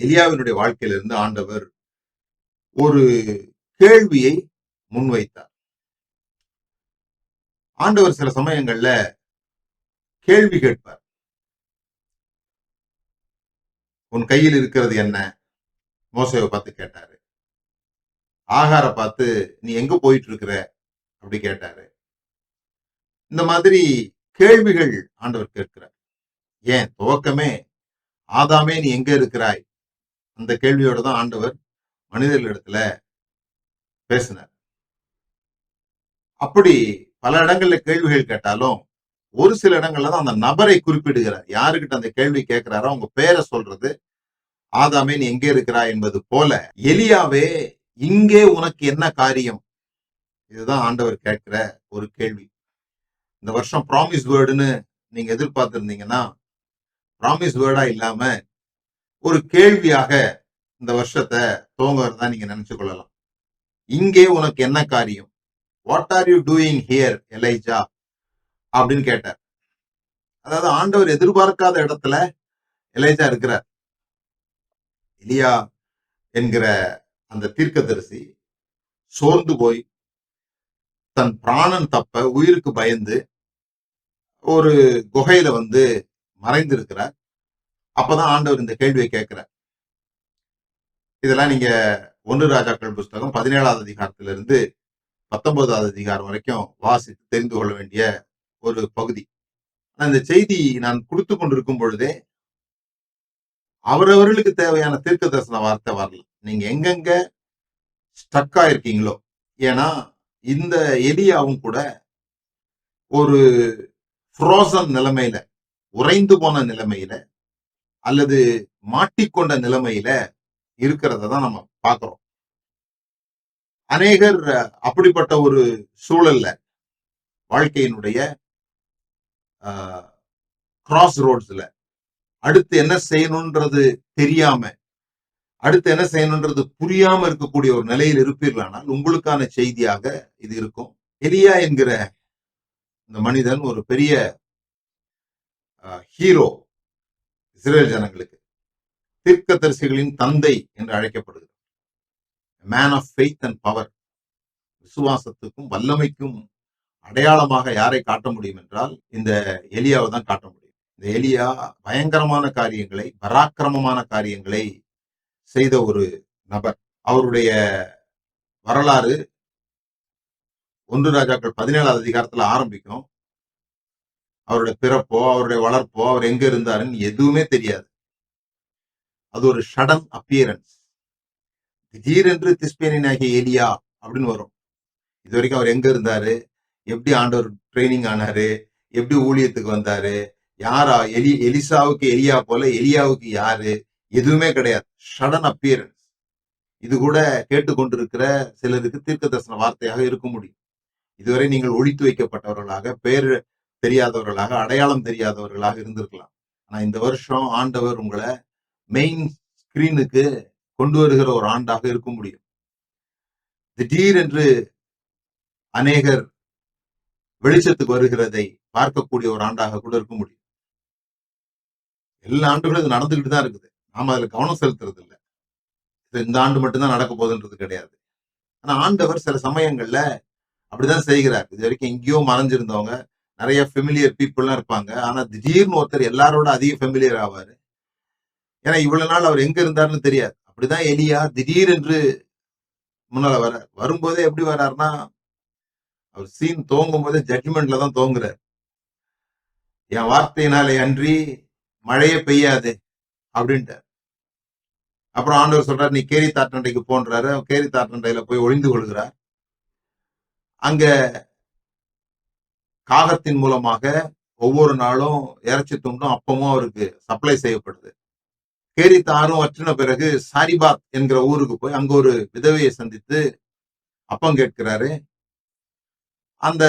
எலியாவினுடைய வாழ்க்கையிலிருந்து ஆண்டவர் ஒரு கேள்வியை முன்வைத்தார். ஆண்டவர் சில சமயங்கள்ல கேள்வி கேட்பார். உன் கையில் இருக்கிறது என்ன? மோசையை பார்த்து கேட்டாரு. ஆகார பார்த்து நீ எங்க போயிட்டு இருக்கிற அப்படி கேட்டாரு. இந்த மாதிரி கேள்விகள் ஆண்டவர் கேட்கிறார். ஏன்? துவக்கமே? ஆதாமே நீ எங்க இருக்கிறாய்? அந்த கேள்வியோட தான் ஆண்டவர் மனிதர்களிடத்துல பேசினார். அப்படி பல இடங்கள்ல கேள்விகள் கேட்டாலும் ஒரு சில இடங்கள்ல தான் அந்த நபரை குறிப்பிடுகிறார். யாருக்கிட்ட அந்த கேள்வி கேட்கிறாரோ அவங்க பேரை சொல்றது ஆதாமே நீ எங்கே இருக்கிறாய்? என்பது போல எலியாவே இங்கே உனக்கு என்ன காரியம்? இதுதான் ஆண்டவர் கேட்கிற ஒரு கேள்வி. இந்த வருஷம் ப்ராமிஸ் வேர்டுன்னு நீங்க எதிர்பார்த்திருந்தீங்கன்னா ப்ராமிஸ் வேர்டா இல்லாம ஒரு கேள்வியாக இந்த வருஷத்தை துவங்குறதா நீங்க நினைச்சு கொள்ளலாம். இங்கே உனக்கு என்ன காரியம்? What are you doing here Elijah அப்படின்னு கேட்டார். அதாவது ஆண்டவர் எதிர்பார்க்காத இடத்துல எலைஜா இருக்கிறார். எலியா என்கிற அந்த தீர்க்கதரிசி சோர்ந்து போய் தன் பிராணன் தப்ப உயிருக்கு பயந்து ஒரு குகையில வந்து மறைந்திருக்கிறார். அப்பதான் ஆண்டவர் இந்த கேள்வியை கேட்கிறார். இதெல்லாம் நீங்க ஒன்று ராஜாக்கள் புஸ்தகம் பதினேழாவது அதிகாரத்திலிருந்து பத்தொன்பதாவது அதிகாரம் வரைக்கும் வாசித்து தெரிந்து கொள்ள வேண்டிய ஒரு பகுதி. அந்த இந்த செய்தி நான் கொடுத்து கொண்டிருக்கும் பொழுதே அவரவர்களுக்கு தேவையான தீர்க்க தரிசன வார்த்தை வரல. நீங்க எங்கெங்க ஸ்டக் ஆயிருக்கீங்களோ ஏன்னா இந்த எலியாவும் கூட ஒரு ஃப்ரோசன் நிலைமையில உறைந்து போன நிலைமையில அல்லது மாட்டிக்கொண்ட நிலைமையில இருக்கிறத தான் நம்ம பார்க்கிறோம். அநேகர் அப்படிப்பட்ட ஒரு சூழல்ல வாழ்க்கையினுடைய கிராஸ் ரோட்ஸ்ல அடுத்து என்ன செய்யணும்ன்றது தெரியாம அடுத்து என்ன செய்யணும்ன்றது புரியாம இருக்கக்கூடிய ஒரு நிலையில் இருப்பீர்களானால் உங்களுக்கான செய்தியாக இது இருக்கும். எலியா என்கிற இந்த மனிதன் ஒரு பெரிய ஹீரோ இஸ்ரேல் ஜனங்களுக்கு தீர்க்கதரிசிகளின் தந்தை என்று அழைக்கப்படுகிறது. Man of faith and power விசுவாசத்துக்கும் வல்லமைக்கும் அடையாளமாக யாரை காட்ட முடியும் என்றால் இந்த எலியாவை தான் காட்ட முடியும். இந்த எலியா பயங்கரமான காரியங்களை பராக்கிரமமான காரியங்களை செய்த ஒரு நபர். அவருடைய வரலாறு ஒன்று ராஜாக்கள் பதினேழாவது அதிகாரத்துல ஆரம்பிக்கும். அவருடைய பிறப்போ அவருடைய வளர்ப்போ அவர் எங்க இருந்தாருன்னு எதுவுமே தெரியாது. அது ஒரு ஷடன் அப்பியரன்ஸ் திடீரென்று திஸ்பேனினாகிய ஏலியா அப்படின்னு வரும். இது வரைக்கும் அவர் எங்க இருந்தாரு? எப்படி ஆண்டவர் ட்ரைனிங் ஆனாரு? எப்படி ஊழியத்துக்கு வந்தாரு? யாரா? எலி எலிசாவுக்கு எலியா போல எலியாவுக்கு யாரு? எதுவுமே கிடையாது. ஷடன் அப்பியரன்ஸ் இது கூட கேட்டுக்கொண்டிருக்கிற சிலருக்கு தீர்க்க தரிசன வார்த்தையாக இருக்க முடியும். இதுவரை நீங்கள் ஒழித்து வைக்கப்பட்டவர்களாக பேர் தெரியாதவர்களாக அடையாளம் தெரியாதவர்களாக இருந்திருக்கலாம். ஆனா இந்த வருஷம் ஆண்டவர் உங்களை மெயின் ஸ்கிரீனுக்கு கொண்டு வருகிற ஒரு ஆண்டாக இருக்க முடியும். திடீர் என்று அநேகர் வெளிச்சத்துக்கு வருகிறதை பார்க்கக்கூடிய ஒரு ஆண்டாக கூட இருக்க முடியும். எல்லா ஆண்டுகளும் இது நடந்துகிட்டு தான் இருக்குது. நாம அதுல கவனம் செலுத்துறது இல்லை இது இந்த ஆண்டு மட்டும்தான் நடக்க போகுதுன்றது கிடையாது. ஆனா ஆண்டவர் சில சமயங்கள்ல அப்படிதான் செய்கிறார். இது வரைக்கும் எங்கேயோ மறைஞ்சிருந்தவங்க நிறைய ஃபெமிலியர் பீப்புள்லாம் இருப்பாங்க. ஆனா திடீர்னு ஒருத்தர் எல்லாரோட அதிக ஃபெமிலியர் ஆவாரு. ஏன்னா இவ்வளவு நாள் அவர் எங்க இருந்தாருன்னு தெரியாது. அப்படிதான் எலியா திடீரென்று முன்னால வர வரும்போதே எப்படி வர்றாருன்னா அவர் சீன் துவங்கும் போதே ஜட்ஜ்மெண்ட்ல தான் துவங்குறார். என் வார்த்தையினாலே அன்றி மழையே பெய்யாது அப்படின்ட்டார். அப்புறம் ஆண்டவர் சொல்றாரு நீ கேரி தாட்டண்டைக்கு போன்றாரு. கேரி தாட்டண்டையில போய் ஒளிந்து கொள்கிறார். அங்க காகத்தின் மூலமாக ஒவ்வொரு நாளும் இறைச்சி துண்டும் அப்பமும் அவருக்கு சப்ளை செய்யப்படுது. கேரி தாரும் வற்றின பிறகு சாரிபாத் என்கிற ஊருக்கு போய் அங்க ஒரு விதவையை சந்தித்து அப்பம் கேட்கிறாரு. அந்த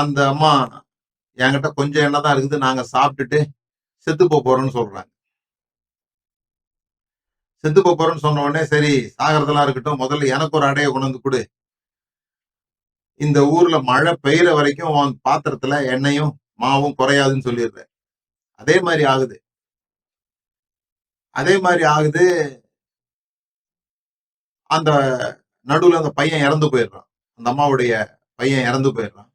அந்த அம்மா என்கிட்ட கொஞ்சம் எண்ணெய் தான் இருக்குது நாங்க சாப்பிட்டுட்டு செத்து போறோம்னு சொல்றாங்க. செத்து போறோம்னு சொன்ன உடனே சரி சாகிறதெல்லாம் இருக்கட்டும் முதல்ல எனக்கு ஒரு அடையை கொண்டு வந்து கொடு. இந்த ஊர்ல மழை பெய்யற வரைக்கும் உன் பாத்திரத்துல எண்ணெயும் மாவும் குறையாதுன்னு சொல்லிடுற. அதே மாதிரி ஆகுது. அதே மாதிரி ஆகுது. அந்த நடுவுல அந்த பையன் இறந்து போயிடுறான். அந்த அம்மாவுடைய பையன் இறந்து போயிடுறான்.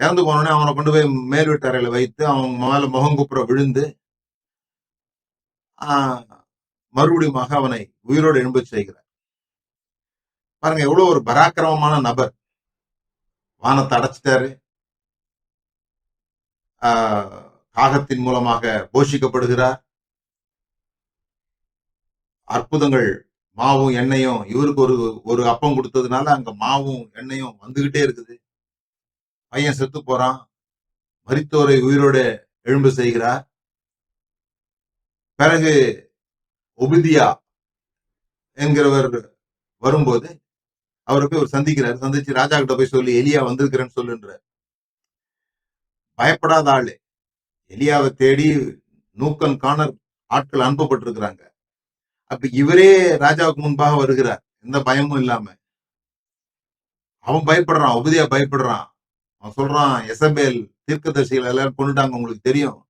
இறந்து போனோடனே அவனை கொண்டு போய் மேல் வீட்டு அறையில வைத்து அவன் மேல முகங்குப்புற விழுந்து ஆஹ், மறுபடியுமாக அவனை உயிரோடு எழும்பச் செய்கிறார். பாருங்க எவ்வளவு ஒரு பராக்கிரமமான நபர். வானத்தை அடைச்சிட்டாரு. ஆஹ், காகத்தின் மூலமாக போஷிக்கப்படுகிறார். அற்புதங்கள் மாவும் எண்ணெயும் இவருக்கு ஒரு ஒரு அப்பம் கொடுத்ததுனால அங்க மாவும் எண்ணெயும் வந்துகிட்டே இருக்குது. பையன் செத்து போறான். மரித்தோரை உயிரோடு எழும்பு செய்கிறார். பிறகு ஒபிதியா என்கிறவர் வரும்போது அவரை போய் அவர் சந்திக்கிறார். சந்திச்சு ராஜா கிட்ட போய் சொல்லி எலியா வந்திருக்கிறேன்னு சொல்லுன்ற. பயப்படாத ஆளு. எலியாவை தேடி நூக்கன் காணர் ஆட்கள் அனுப்பப்பட்டிருக்கிறாங்க. அப்ப இவரே ராஜாவுக்கு முன்பாக வருகிறார். எந்த பயமும் இல்லாம. அவன் பயப்படுறான் உபதியா பயப்படுறான். அவன் சொல்றான் எசபேல் தீர்க்கதரிசிகள் எல்லாரும் கொண்டுட்டாங்க உங்களுக்கு தெரியும்.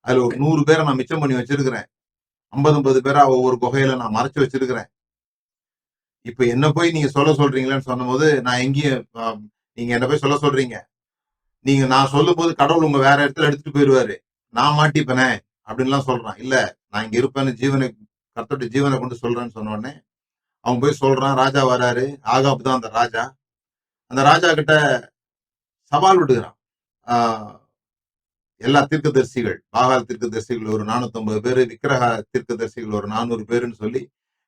அதுல ஒரு நூறு பேரை நான் மிச்சம் பண்ணி வச்சிருக்கிறேன். ஐம்பது ஐம்பது பேரா ஒவ்வொரு குகையில நான் மறைச்சு வச்சிருக்கிறேன். இப்ப என்ன போய் நீங்க சொல்ல சொல்றீங்களேன்னு சொன்னபோது நான் எங்கேயும் நீங்க என்ன போய் சொல்ல சொல்றீங்க? நீங்க நான் சொல்லும் போது கடவுள் உங்க வேற இடத்துல எடுத்துட்டு போயிடுவாரு நான் மாட்டிப்பனே அப்படின்லாம் சொல்றான். இல்ல நான் இங்க இருப்பேன்னு ஜீவனை கர்த்தருடைய ஜீவனை கொண்டு சொல்றேன்னு சொன்ன உடனே அவன் போய் சொல்றான் ராஜா வராரு. ஆகாப்பு தான் அந்த ராஜா. அந்த ராஜா கிட்ட சவால் விடுகிறான். ஆஹ் எல்லா தீர்க்கதரிசிகள் பாகால் தீர்க்கதரிசிகள் ஒரு 450 பேரு விக்கிரக தீர்க்கதரிசிகள் ஒரு நானூறு பேருன்னு சொல்லி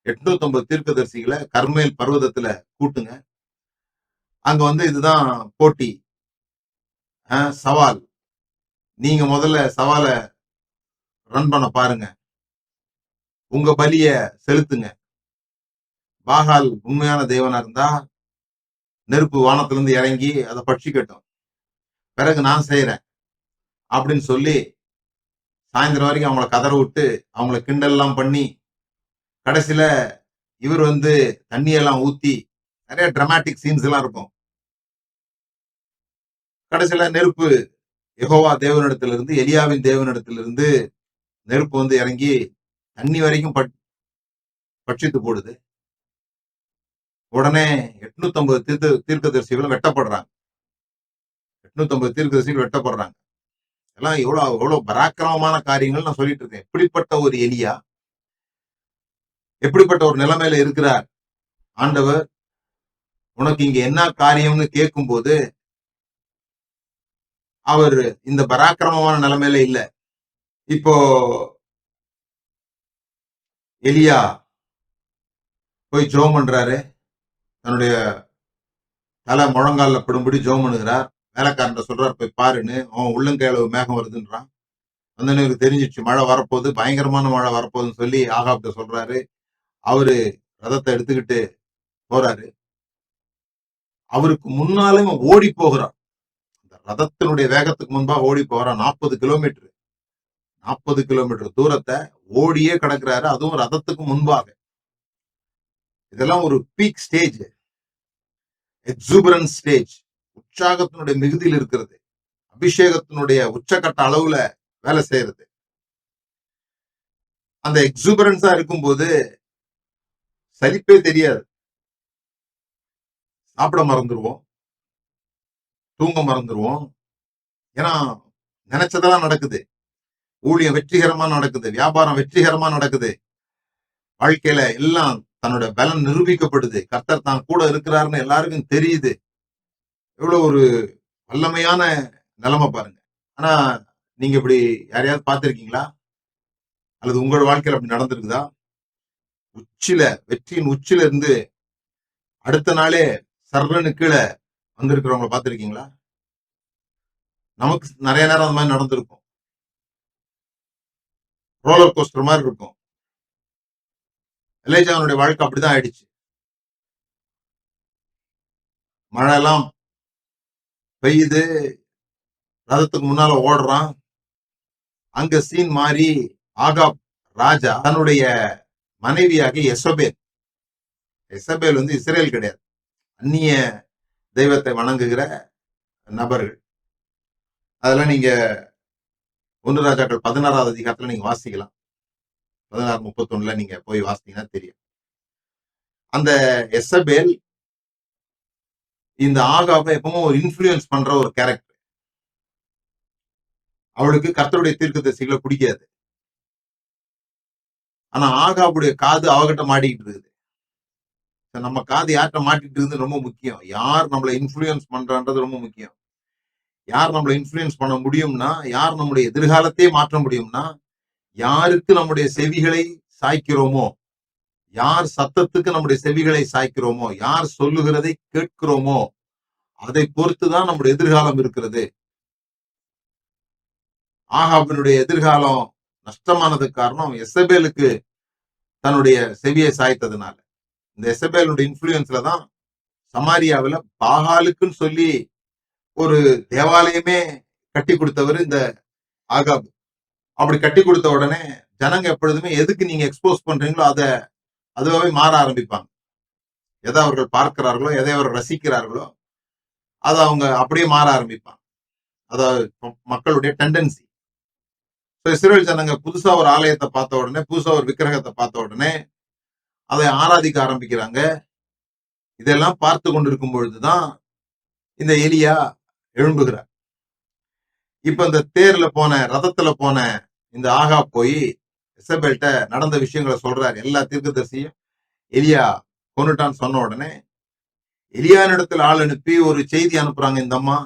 850 தீர்க்கதரிசிகளை கர்மேல் பர்வதத்துல கூட்டுங்க. அங்க வந்து இதுதான் போட்டி. சவால். நீங்க முதல்ல சவாலை ரன் பண்ண பாருங்க. உங்க பலிய செலுத்துங்க. பாகால் உண்மையான தேவனா இருந்தா நெருப்பு வானத்துல இருந்து இறங்கி அதை பட்சிக்கட்டும். பிறகு நான் செய்யறேன் அப்படின்னு சொல்லி சாயந்தரம் வரைக்கும் அவங்கள கதற விட்டு அவங்கள கிண்டல்லாம் பண்ணி கடைசியில இவர் வந்து தண்ணியெல்லாம் ஊத்தி நிறைய ட்ரமாட்டிக் சீன்ஸ் எல்லாம் இருக்கும். கடைசியில நெருப்பு யெகோவா தேவனிடத்திலிருந்து எலியாவின் தேவனிடத்திலிருந்து நெருப்பு வந்து இறங்கி தண்ணி வரைக்கும் பட் பட்சித்து போடுது. உடனே 850 தீர்க்க தீர்க்கதரிசிகளும் வெட்டப்படுறாங்க. 850 தீர்க்கதரிசிகள் வெட்டப்படுறாங்க. எல்லாம் எவ்வளவு எவ்வளவு பராக்கிரமமான காரியங்கள் நான் சொல்லிட்டு இருக்கேன். எப்படிப்பட்ட ஒரு எலியா? எப்படிப்பட்ட ஒரு நிலைமையில இருக்கிறார்? ஆண்டவர் உனக்கு இங்க என்ன காரியம்னு கேட்கும்போது அவர் இந்த பராக்கிரமமான நிலைமையில இல்ல. இப்போ எலியா போய் ஜோம் பண்றாரு. தன்னுடைய தலை முழங்கால படும்படி ஜோம் பண்ணுகிறார். வேலைக்காரன் சொல்றார் போய் பாருன்னு. அவன் உள்ளங்கையில மேகம் வருதுன்றான். வந்து எனக்கு தெரிஞ்சிச்சு மழை வரப்போகுது பயங்கரமான மழை வரப்போகுதுன்னு சொல்லி ஆகாப்ட சொல்றாரு. அவரு ரதத்தை எடுத்துக்கிட்டு போறாரு. அவருக்கு முன்னாலும் ஓடி போகிறான். அந்த ரதத்தினுடைய வேகத்துக்கு முன்பாக ஓடி போகிறார் நாற்பது கிலோமீட்டர். நாற்பது கிலோமீட்டர் தூரத்தை ஓடியே கிடக்குறாரு. அதுவும் ரதத்துக்கு முன்பாக இதெல்லாம் ஒரு பீக் ஸ்டேஜ் எக்ஸூபரன் ஸ்டேஜ் உற்சாகத்தினுடைய மிகுதியில் இருக்கிறது. அபிஷேகத்தினுடைய உச்சக்கட்ட அளவுல வேலை செய்யறது. அந்த எக்ஸூபரன்ஸா இருக்கும்போது சலிப்பே தெரியாது. சாப்பிட மறந்துடுவோம் தூங்க மறந்துடுவோம் ஏன்னா நினைச்சதெல்லாம் நடக்குது. ஊழியம் வெற்றிகரமா நடக்குது. வியாபாரம் வெற்றிகரமா நடக்குது. வாழ்க்கையில எல்லாம் தன்னோட பலன் நிரூபிக்கப்படுது. கர்த்தர் தான் கூட இருக்கிறாருன்னு எல்லாருக்கும் தெரியுது. எவ்வளவு ஒரு வல்லமையான நிலைமை பாருங்க. ஆனா நீங்க இப்படி யாரையாவது பார்த்துருக்கீங்களா? அல்லது உங்கள் வாழ்க்கையில அப்படி நடந்திருக்குதா? உச்சில வெற்றியின் உச்சில இருந்து அடுத்த நாளே சர்வனு கீழே வந்திருக்கிறவங்கள பார்த்திருக்கீங்களா? நமக்கு நிறைய நேரம் அந்த மாதிரி நடந்திருக்கும். ரோலர் கோஸ்டர் மாதிரி இருக்கும். எலேஜாவனுடைய வாழ்க்கை அப்படிதான் ஆயிடுச்சு. மழை எல்லாம் பெய்யுது. ரதத்துக்கு முன்னால ஓடுறான். அங்க சீன் மாறி ஆகாப் ராஜா தன்னுடைய மனைவியாகி எசபேல். எசபேல் வந்து இஸ்ரேல் கிடையாது. அந்நிய தெய்வத்தை வணங்குகிற நபர்கள். அதெல்லாம் நீங்க ஒன்று ராஜாக்கள் பதினாறாவது அதிகாரத்துல நீங்க வாசிக்கலாம். பதினாறு முப்பத்தொன்னுல நீங்க போய் வாசித்தீங்கன்னா தெரியும். அந்த எசபேல் இந்த ஆகாவை எப்பவும் ஒரு இன்ஃபுளுயன்ஸ் பண்ற ஒரு கேரக்டர் அவளுக்கு கர்த்தருடைய தீர்க்கதரிசிகளை பிடிக்காது. ஆனா ஆகாவுடைய காது அவகிட்ட மாட்டிக்கிட்டு இருக்குது. நம்ம காது யார்கிட்ட மாட்டிட்டு இருந்து ரொம்ப முக்கியம். யார் நம்மளை இன்ஃப்ளூயன்ஸ் பண்றான்றது ரொம்ப முக்கியம். யார் நம்மளை இன்ஃப்ளூயன்ஸ் பண்ண முடியும்னா யார் நம்முடைய எதிர்காலத்தையே மாற்ற முடியும்னா யாருக்கு நம்முடைய செவிகளை சாய்க்கிறோமோ யார் சத்தத்துக்கு நம்முடைய செவிகளை சாய்க்கிறோமோ யார் சொல்லுகிறதை கேட்கிறோமோ அதை பொறுத்துதான் நம்முடைய எதிர்காலம் இருக்கிறது. ஆகாபினுடைய எதிர்காலம் நஷ்டமானதுக்கு காரணம் எசபேலுக்கு தன்னுடைய செவியை சாய்த்ததுனால. இந்த எசபேலுடைய இன்ஃப்ளூயன்ஸ்ல தான் சமாரியாவில் பாகாலுக்குன்னு சொல்லி ஒரு தேவாலயமே கட்டி கொடுத்தவர் இந்த ஆகாப். அப்படி கட்டி கொடுத்த உடனே ஜனங்க எப்பொழுதுமே எதுக்கு நீங்க எக்ஸ்போஸ் பண்றீங்களோ அதை அதுவாகவே மாற ஆரம்பிப்பாங்க. எதை அவர்கள் பார்க்கிறார்களோ எதை அவர்கள் ரசிக்கிறார்களோ அதை அவங்க அப்படியே மாற ஆரம்பிப்பாங்க. அதாவது மக்களுடைய டெண்டன்சி ஸோ இஸ்ரேல் ஜனங்க புதுசா ஒரு ஆலயத்தை பார்த்த உடனே புதுசா ஒரு விக்கிரகத்தை பார்த்த உடனே அதை ஆராதிக்க ஆரம்பிக்கிறாங்க. இதெல்லாம் பார்த்து கொண்டிருக்கும் பொழுதுதான் இந்த எலியா எழும்புகிறார். இப்ப இந்த தேர்ல போன ரதத்துல போன இந்த ஆகா போய் இசபெல்ட்ட நடந்த விஷயங்களை சொல்றாரு. எல்லா தீர்க்கதரிசியும் எலியா கொண்டுட்டான்னு சொன்ன உடனே எலியானிடத்தில் ஆள் அனுப்பி ஒரு செய்தி அனுப்புறாங்க இந்த அம்மா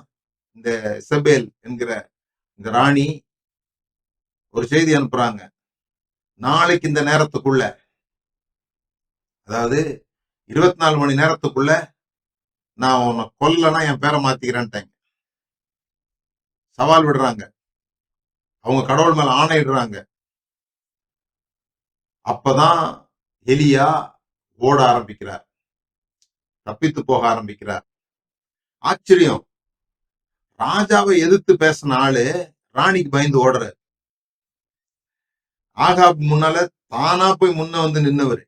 இந்த இசபேல் என்கிற இந்த ராணி. ஒரு செய்தி அனுப்புறாங்க. நாளைக்கு இந்த நேரத்துக்குள்ள அதாவது இருபத்தி நாலு மணி நேரத்துக்குள்ள நான் உன்னை கொல்லனா என் பேரை மாத்திக்கிறேன்ட்டாங்க. சவால் விடுறாங்க. அவங்க கடவுள் மேல ஆணையிடுறாங்க. அப்பதான் எலியா ஓட ஆரம்பிக்கிறார். தப்பித்து போக ஆரம்பிக்கிறார். ஆச்சரியம். ராஜாவை எதிர்த்து பேசின ஆளு ராணிக்கு பயந்து ஓடுறாரு. ஆகாப் முன்னால தானா போய் முன்ன வந்து நின்னவர்.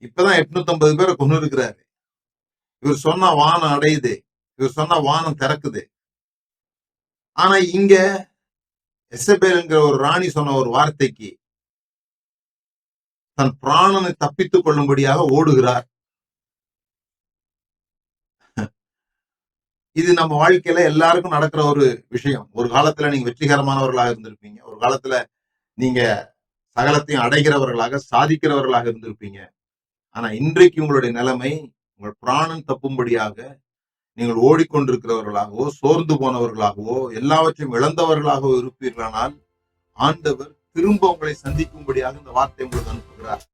இப்பதான் எட்நூத்தி ஐம்பது பேரை கொண்டு இருக்கிறாரு. இவர் சொன்னா வானம் அடையுது. இவர் சொன்னா வானம் திறக்குது. ஆனா இங்க எசபேல்ங்கிற ஒரு ராணி சொன்ன ஒரு வார்த்தைக்கு தன் பிராணனை தப்பித்துக் கொள்ளும்படியாக ஓடுகிறார். இது நம்ம வாழ்க்கையில எல்லாருக்கும் நடக்கிற ஒரு விஷயம். ஒரு காலத்துல நீங்க வெற்றிகரமானவர்களாக இருந்திருப்பீங்க. ஒரு காலத்துல நீங்க சகலத்தையும் அடைகிறவர்களாக சாதிக்கிறவர்களாக இருந்திருப்பீங்க. ஆனா இன்றைக்கு உங்களுடைய நிலைமை உங்கள் பிராணம் தப்பும்படியாக நீங்கள் ஓடிக்கொண்டிருக்கிறவர்களாகவோ சோர்ந்து போனவர்களாகவோ எல்லாவற்றையும் இழந்தவர்களாகவோ இருப்பீர்களானால் ஆண்டவர் திரும்ப உங்களை சந்திக்கும்படியாக இந்த வார்த்தை உங்களுக்கு அனுப்புகிறார்.